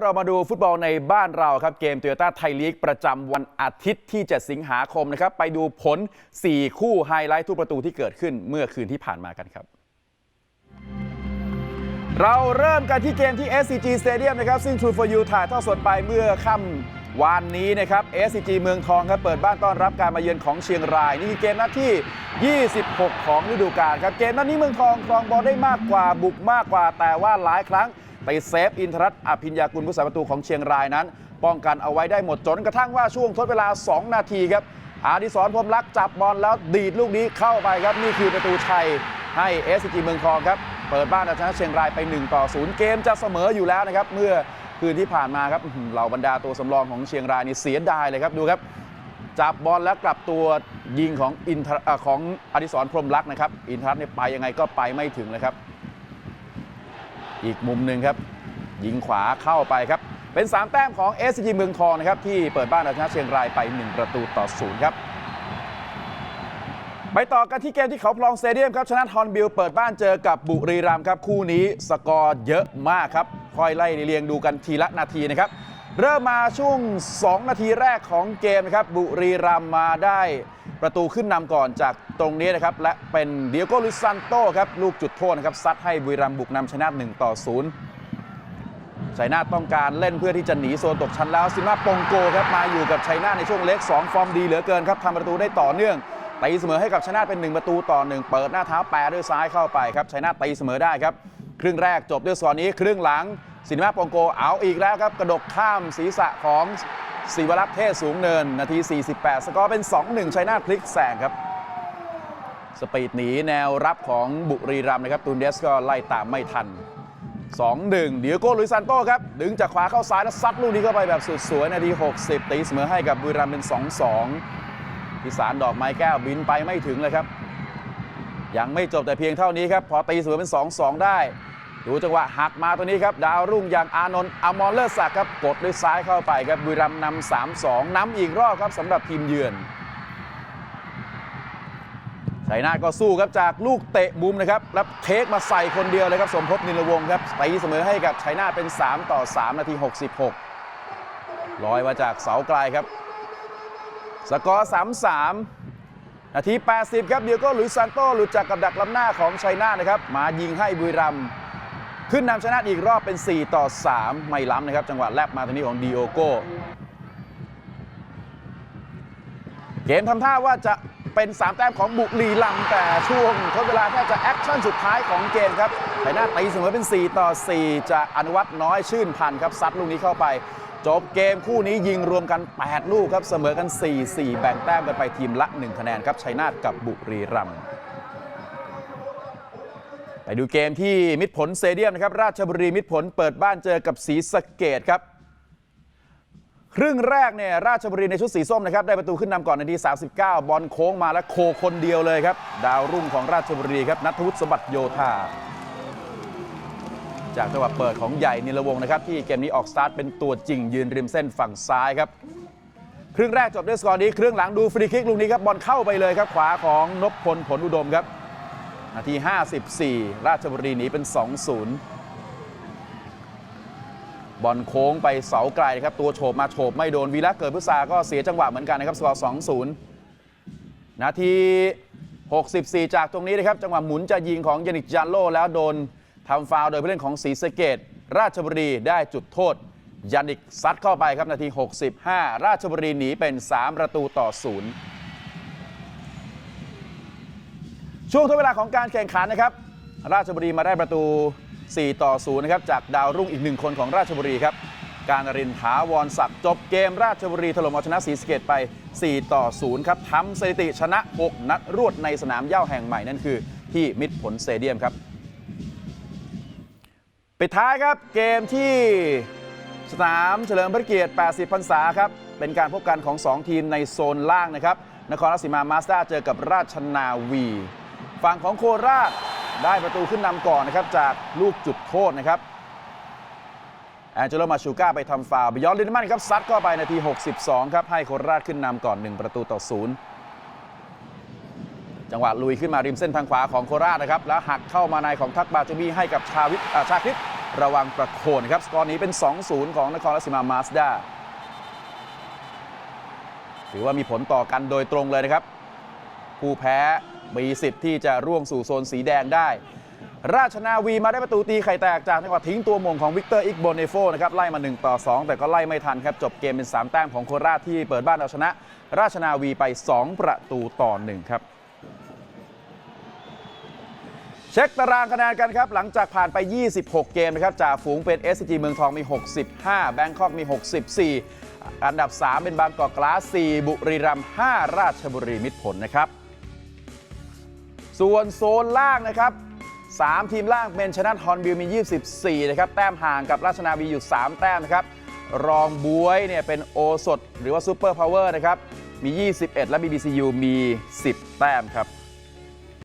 เรามาดูฟุตบอลในบ้านเราครับ เกมโตโยต้าไทยลีกประจำวันอาทิตย์ที่ 7 สิงหาคมนะครับ ไปดูผล 4 คู่ไฮไลท์ทุกประตูที่เกิดขึ้นเมื่อคืนที่ผ่านมากันครับเราเริ่มกันที่เกมที่ SCG Stadium นะครับ ซึ่ง True for You ถ่ายทอดสดไปเมื่อค่ำวานนี้นะครับ SCG เมืองทองครับเปิดบ้านต้อนรับการมาเยือนของเชียงราย นี่คือเกมนัดที่ 26 ของฤดูกาลครับ เกมนัดนี้เมืองทองครองบอลได้มากกว่าบุกมากกว่า แต่ว่าหลายครั้ง ไปเซฟอินทรัตน์อภิญญากุลผู้สาประตูของเชียงรายนั้น ป้องกันเอาไว้ได้หมดจนกระทั่งว่าช่วงทดเวลา 2 นาทีครับอาดิศรพรมรักจับบอลแล้วดีดลูกนี้เข้าไปครับนี่คือประตูชัยให้ SCG เมืองทองครับเปิดบ้านเอาชนะเชียงรายไป1ต่อ0เกมจะเสมออยู่แล้วนะครับเมื่อคืนที่ผ่านมาครับเหล่าบรรดาตัวสำรองของเชียงรายนี่เสียดายเลยครับดูครับจับบอลแล้วกลับตัวยิงของอินทรเอ่อของอดิศรพรมรักนะครับอินทรัตน์เนี่ยไปยังไงก็ไปไม่ถึงเลยครับ อีกมุมหนึ่งครับ ยิงขวาเข้าไปครับ เป็น 3 แต้มของ s อ g เมืองทองนะครับ ที่เปิดบ้านเอาชนะเชียงรายไป 1 ประตูต่อศูนย์ครับ ไปต่อกันที่เกมที่เขาพลองสเตเดียมครับ ชนะทอนบิลเปิดบ้านเจอกับบุรีรัมย์ครับ คู่นี้สกอร์เยอะมากครับค่อยไล่เรียงดูกันทีละนาทีนะครับ เริ่มมาช่วง 2 นาทีแรกของเกมนะครับ บุรีรัมมาได้ประตูขึ้นนำก่อนจากตรงนี้นะครับ และเป็นเดียโกลุซันโตครับ ลูกจุดโทษนะครับ ซัดให้บุรีรัมบุกนำชนะ1ต่อ0ชัยนาทต้องการเล่นเพื่อที่จะหนีโซนตกชั้นแล้วซิมาปงโกครับมาอยู่กับชัยนาทในช่วงเล็ก 2 ฟอร์มดีเหลือเกินครับทำประตูได้ต่อเนื่องตีเสมอให้กับชัยนาทเป็น 1 ประตูต่อ 1 เปิดหน้าเท้าแปรด้วยซ้ายเข้าไปครับชัยนาทตีเสมอได้ครับ ครึ่งแรกจบด้วยสกอร์นี้ครึ่งหลัง ซินมาปองโกเอาอีกแล้วครับ กระดกข้ามศีรษะของศิวรักษ์เทศสูงเนิน นาที 48 สกอร์เป็น 2-1ชัยนาทพลิกแซงครับ สปีดหนีแนวรับของบุรีรัมย์นะครับตูนเดสก็ไล่ตามไม่ทัน 2-1 เดียโก้ลุยซานโต้ครับ ดึงจากขวาเข้าซ้ายแล้วซัดลูกนี้เข้าไปแบบสุดสวยนาที 60 ตีเสมอให้กับบุรีรัมย์เป็น 2-2พิสารดอกไม้แก้วบินไปไม่ถึงเลยครับ ยังไม่จบแต่เพียงเท่านี้ครับพอตีเสมอเป็น 2-2 ได้ ดูจังหวะหักมาตัวนี้ครับ ดาวรุ่งอย่างอานนท์อมรเลิศศักครับ กดด้วยซ้ายเข้าไปครับบุรีรัมย์นำ3-2นำอีกรอบครับสำหรับทีมเยือนชัยนาทก็สู้ครับจากลูกเตะมุมนะครับแล้วเทคมาใส่คนเดียวเลยครับสมภพนินวงครับตีเสมอให้กับชัยนาทเป็น 3 ต่อ 3 นาที 66 ลอยมาจากเสาไกลครับ สกอร์ 3-3 นาที 80 ครับเดียโก้หลุยส์ซานโตหลุดจากกับดักล้ำหน้าของชัยนาทนะครับ มายิงให้บุรีรัมย์ ขึ้นนำชนะอีกรอบเป็น 4 ต่อ 3 ไม่ล้ำนะครับ จังหวะแลบมาตรงนี้ของดีโอโก้เกมทำท่าว่าจะเป็น 3 แต้มของบุรีรัมแต่ช่วงทดเวลาแทบจะแอคชั่นสุดท้ายของเกมครับไชน่าตีเสมอเป็น 4 ต่อ 4 จากอนุวัตน้อยชื่นพันธ์ครับซัดลูกนี้เข้าไป จบเกมคู่นี้ยิงรวมกัน 8 ลูกครับ เสมอกัน 4-4 แบ่งแต้มกันไปทีมละ 1 คะแนนครับชัยนาทกับบุรีรัมย์ ไปดูเกมที่มิตรผลสเตเดียมนะครับ ราชบุรีมิตรผลเปิดบ้านเจอกับศรีสะเกดครับ ครึ่งแรกเนี่ยราชบุรีในชุดสีส้มนะครับ ได้ประตูขึ้นนำก่อนนาที 39 บอลโค้งมาแล้วโคคนเดียวเลยครับ ดาวรุ่งของราชบุรีครับนัทวุฒิสมบัติโยธา จากจังหวะเปิดของใหญ่นิลวงศ์นะครับ ที่เกมนี้ออกสตาร์ทเป็นตัวจริง ยืนริมเส้นฝั่งซ้ายครับครึ่งแรกจบด้วยสกอร์นี้ครึ่งหลังดูฟรีคิกลูกนี้ครับบอลเข้าไปเลยครับขวาของนพพลผลอุดมครับ นาที 54 ราชบุรีหนีเป็น 2-0 บอลโค้งไปเสาไกลครับ ตัวโฉบมาโฉบไม่โดนวีระเกิดพุทธาก็เสียจังหวะเหมือนกันนะครับสกอร์2-0 นาที 64 จากตรงนี้นะครับ จังหวะหมุนจะยิงของยานิกจานโลแล้วโดนทำฟาวโดยผู้เล่นของศรีสะเกดราชบุรีได้จุดโทษยานิกซัดเข้าไปครับนาที 65 ราชบุรีหนีเป็น 3 ประตูต่อ 0 ช่วงทดเวลาของการแข่งขันนะครับ ราชบุรีมาได้ประตู 4 ต่อ 0 นะครับ จากดาวรุ่งอีกหนึ่งคนของราชบุรีครับ การรินทร์ถาวรศักดิ์จบเกมราชบุรีถล่มเอาชนะศรีสะเกดไป 4 ต่อ 0 ครับทำสถิติชนะ 6 นัดรวดในสนามเย้าแห่งใหม่นั่นคือ ที่มิตรผลสเตเดียมครับปิดท้ายครับเกมที่สนามเฉลิมพระเกียรติ 80 พรรษาครับ เป็นการพบกันของ 2 ทีมในโซนล่างนะครับ นครราชสีมามาสด้าเจอกับราชนาวี ฝั่งของโคราชได้ประตูขึ้นนำก่อนนะครับจากลูกจุดโทษนะครับแองเจโลมาชูก้าไปทำฟาวบิยอนลินมันครับซัดเข้าไปนาที 62 ครับ ให้โคราชขึ้นนำก่อน 1 ประตูต่อศูนย์จังหวะลุยขึ้นมาริมเส้นทางขวาของโคราชนะครับ แล้วหักเข้ามาในของทักบาจูบี้ให้กับชาวิทอ่าชาคริตระวังประโคนครับสกอร์นี้เป็น 2-0 ของนครราชสีมามาสด้าถือว่ามีผลต่อกันโดยตรงเลยนะครับ ผู้แพ้ มีสิทธิ์ที่จะร่วงสู่โซนสีแดงได้ ราชนาวีมาได้ประตูตีไข่แตกจากจังหวะทิ้งตัวมงของวิกเตอร์อิกโบเนโฟนะครับไล่มา 1 ต่อ 2 แต่ก็ไล่ไม่ทันครับ จบเกมเป็น 3 แต้มของโคราชที่เปิดบ้านเอาชนะ ราชนาวีไป 2 ประตูต่อ 1 ครับเช็คตารางคะแนนกันครับ หลังจากผ่านไป 26 เกมนะครับจ่าฝูงเป็น SCG เมืองทองมี 65 แบงคอกมี 64 อันดับ 3 เป็นบางกอกกลาส4บุรีรัมย์5ราชบุรีมิตรผลนะครับ ส่วนโซนล่างนะครับ3ทีมล่างเป็นชนะทอนบิลมี 24 นะครับ แต้มห่างกับราชนาวีอยู่ 3 แต้มนะครับ รองบวยเนี่ยเป็นโอสดหรือว่าซูเปอร์พาวเวอร์นะครับ มี 21 และ BBCU มี 10 แต้มครับ